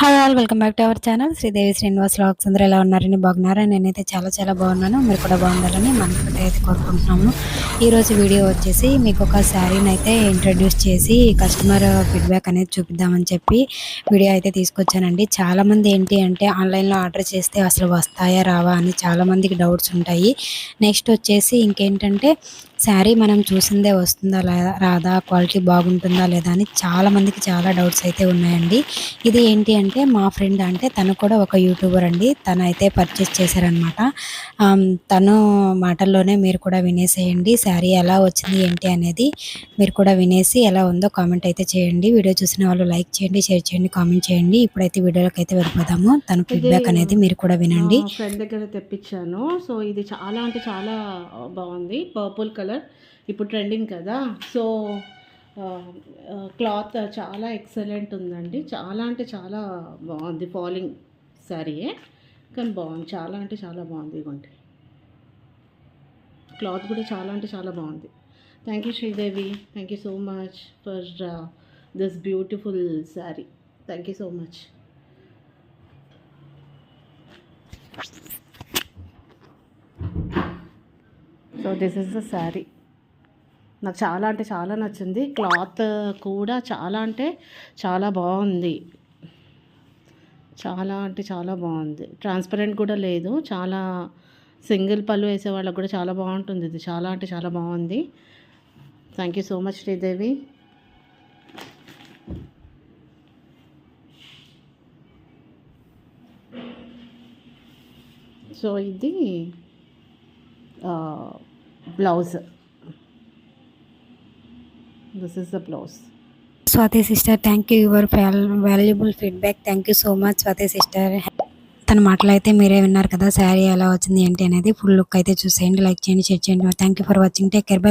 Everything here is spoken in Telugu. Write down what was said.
Hi, all welcome back to our channel. Sridevi Srinivas lakhs అందరూ ఎలా ఉన్నారని బాగున్నారా? నేనైతే చాలా చాలా బాగున్నాను. మీరు కూడా బాగుండాలని మనసుకుంటే అయితే కోరుకుంటున్నాము ఈరోజు వీడియో వచ్చేసి మీకు ఒక శారీని అయితే ఇంట్రడ్యూస్ చేసి కస్టమర్ ఫీడ్బ్యాక్ అనేది చూపిద్దామని చెప్పి వీడియో అయితే తీసుకొచ్చానండి. చాలామంది ఏంటి అంటే ఆన్లైన్లో ఆర్డర్ చేస్తే అసలు వస్తాయా రావా అని చాలామందికి డౌట్స్ ఉంటాయి. నెక్స్ట్ వచ్చేసి ఇంకేంటంటే శారీ మనం చూసిందే వస్తుందా లేదా రాదా? క్వాలిటీ బాగుంటుందా లేదా అని చాలామందికి చాలా డౌట్స్ అయితే ఉన్నాయండి. ఇది ఏంటి అంటే మా ఫ్రెండ్ అంటే తను కూడా ఒక యూట్యూబర్ అండి. తను అయితే పర్చేస్ చేశారనమాట తను మాటల్లోనే మీరు కూడా వినేసేయండి. శారీ ఎలా వచ్చింది ఏంటి అనేది మీరు కూడా వినేసి ఎలా ఉందో కామెంట్ అయితే చేయండి. వీడియో చూసిన వాళ్ళు లైక్ చేయండి షేర్ చేయండి కామెంట్ చేయండి. ఇప్పుడైతే వీడియోలోకి అయితే వెళ్ళిపోదాము. తన ఫీడ్బ్యాక్ అనేది మీరు కూడా వినండి. ఫ్రెండ్ దగ్గర తెప్పించాను. సో ఇది చాలా అంటే చాలా బాగుంది. పర్పుల్ కలర్ ఇప్పుడు ట్రెండింగ్ కదా. సో క్లాత్ చాలా ఎక్సలెంట్ ఉందండి. చాలా అంటే చాలా బాగుంది ఫాలింగ్ శారీయే కానీ బాగుంది. చాలా అంటే చాలా బాగుంది ఇదిగోండి. క్లాత్ కూడా చాలా అంటే చాలా బాగుంది. Thank you Sridevi. Thank you so much for this beautiful sari thank you so much so this is the sari నాకు చాలా అంటే చాలా నచ్చింది. క్లాత్ కూడా చాలా అంటే చాలా బాగుంది. చాలా అంటే చాలా బాగుంది. ట్రాన్స్పరెంట్ కూడా లేదు. చాలా సింగిల్ పళ్ళు వేసే వాళ్ళకి కూడా చాలా బాగుంటుంది ఇది. చాలా అంటే చాలా బాగుంది. Thank you so much Sridevi. So ఇది blouse. This is the blouse Swathi sister thank you your valuable feedback thank you so much Swathi sister తన మాటలు అయితే మీరే విన్నారు కదా శారీ ఎలా వచ్చింది ఏంటి అనేది. ఫుల్ లుక్ అయితే చూసేయండి లైక్ చేయండి షేర్ చేయండి. Thank you for watching take care bye